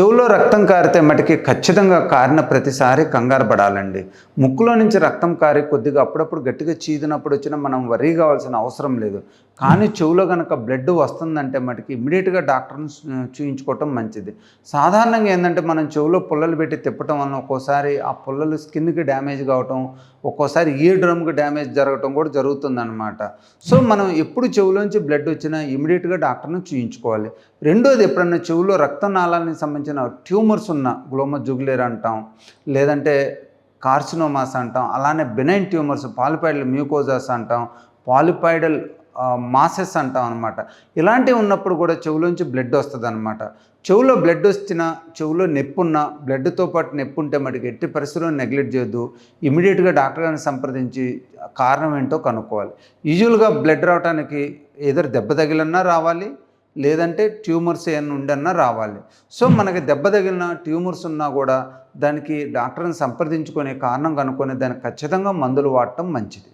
చెవులో రక్తం కారితే మటుకి ఖచ్చితంగా కారిన ప్రతిసారి కంగారు పడాలండి. ముక్కులో నుంచి రక్తం కారి కొద్దిగా అప్పుడప్పుడు గట్టిగా చీదినప్పుడు వచ్చినా మనం వరీ కావాల్సిన అవసరం లేదు. కానీ చెవులో కనుక బ్లడ్ వస్తుందంటే మటుకి ఇమ్మీడియట్గా డాక్టర్ని చూయించుకోవటం మంచిది. సాధారణంగా ఏంటంటే మనం చెవులో పుల్లలు పెట్టి తిప్పటం వలన ఒక్కోసారి ఆ పుల్లలు స్కిన్కి డ్యామేజ్ కావటం ఒక్కోసారి ఇయర్ డ్రమ్కి డ్యామేజ్ జరగటం కూడా జరుగుతుందన్నమాట. సో మనం ఎప్పుడు చెవులోంచి బ్లడ్ వచ్చినా ఇమీడియట్గా డాక్టర్ని చూయించుకోవాలి. రెండోది ఎప్పుడన్నా చెవులో రక్తనాళానికి సంబంధించిన ట్యూమర్స్ ఉన్న గ్లోమస్ జుగులేర్ అంటాం లేదంటే కార్సినోమాస్ అంటాం అలానే బెనైన్ ట్యూమర్స్ పాలిపైడల్ మ్యూకోజాస్ అంటాం పాలిపైడల్ మాసెస్ అంటాం అనమాట ఇలాంటివి ఉన్నప్పుడు కూడా చెవులోంచి బ్లడ్ వస్తుంది అనమాట చెవులో బ్లడ్ వచ్చినా చెవులో నొప్పి బ్లడ్తో పాటు నొప్పి ఉంటే మటుకు ఎట్టి పరిస్థితుల్లో నెగ్లెక్ట్ చేయొద్దు. ఇమీడియట్గా డాక్టర్ గారిని సంప్రదించి కారణం ఏంటో కనుక్కోవాలి. యూజువల్గా బ్లడ్ రావడానికి ఏదో దెబ్బ తగిలన్నా రావాలి లేదంటే ట్యూమర్స్ ఏమైనా ఉండన్నా రావాలి. సో మనకి దెబ్బ తగిలిన ట్యూమర్స్ ఉన్నా కూడా దానికి డాక్టర్ని సంప్రదించుకునే కారణం కనుక్కొని దానికి ఖచ్చితంగా మందులు వాడటం మంచిది.